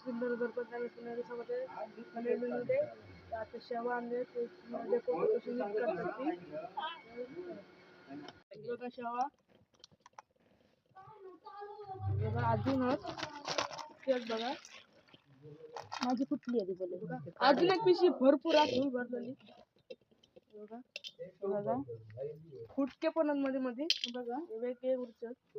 सुंदर घरपत्ता सुंदर सोबत मध्ये आता शेवा आणले ते डेको कशी यूज़ करतात ती. बघा शेवा. बघा अजूनच तेच बघा. माझी कुठली आहे ती बोले बघा अजून एक पिशी भरपूर आहे भरलेली. बघा. बघा. फुटके पण आहेत मध्ये मध्ये बघा. वेगळे उरतात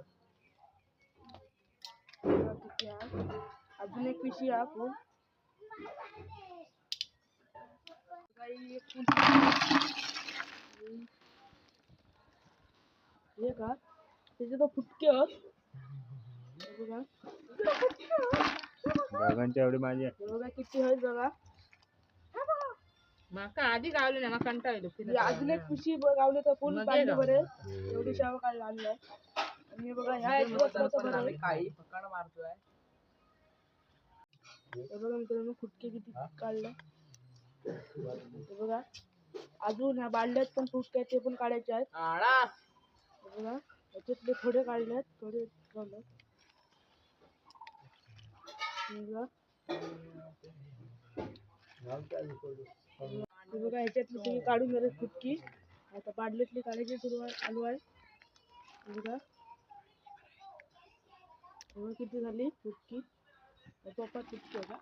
आहे अजून एक पिशी हे का त्याचे तर फुटके हे दोघांच्या एवढी माझी बघा किती आहेत बघा. माका आधी गावले नाही माका कंटाळ येतो अजून एक पिशी गावली तर पूर्ण मग बरे. एवढी शाव काढला आणलाय. बघा ह्या एक पकड मारतोय. हे बघा मित्रांनो फुटके किती काढले. हे बघा अजून ह्या बालड्यात पण फुटके आहेत ते पण काढायचे आहेत. आळा. हे बघा याच्यातले थोडे काढले आहेत थोडे ठेवले हे बघा. ह्याच्यातली काढून गेले फुटकी. आता बादलीतली काढायची सुरुवात चालू आहे. बघा. बघा किती झाली फुटकी टोपात फुटकी आहे का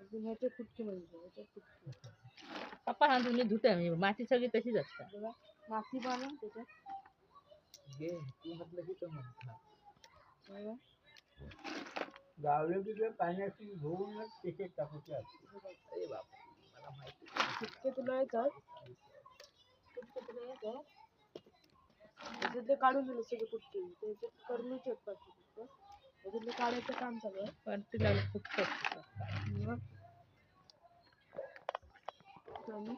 अजून फुटकी म्हणजे ह्याच्यात फुटकी पप्पा हा तुम्ही धुते मी माती सगळी तशीच असतात बघा माती त्याच्यात हे. गावले तिथे पाण्याची धुवूनच टाकूचे अरे बाप मला माहिती तुला येतात तुला येतात त्याच्यातले काढून दिले सगळे फुटके त्याच्यात करणीचे आहेत बाकी फक्त. त्याच्यातले काढायचं काम चालू आहे पण तिला फुटत मग? चालू.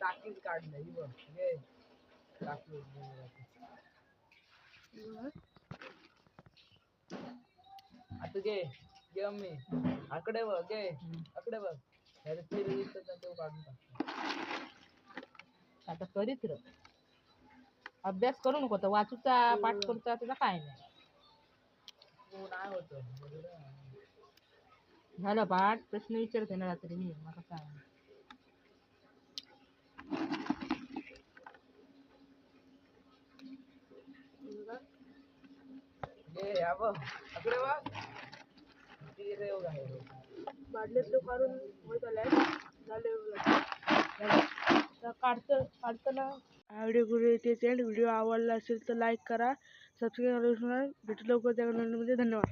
टाकीच काढलं ही बघ घे. टाकी आता घे. घे मम्मी आकडे बघ घे आकडे बघ. तेव्हा काढून टाक आता करीत र अभ्यास करू नको तर वाचूचा पाठ करूचा त्याचा काय नाही. नाही होत. झालं पाठ प्रश्न विचारते ना रात्री मी मला काय? या बघ. आकडे आहे. काढून होत आलाय झाले काढतं काढताना. हा व्हिडिओ कुठे येते व्हिडिओ आवडला असेल तर लाईक करा. सबस्क्राईब करा भेटू लवकर त्या धन्यवाद.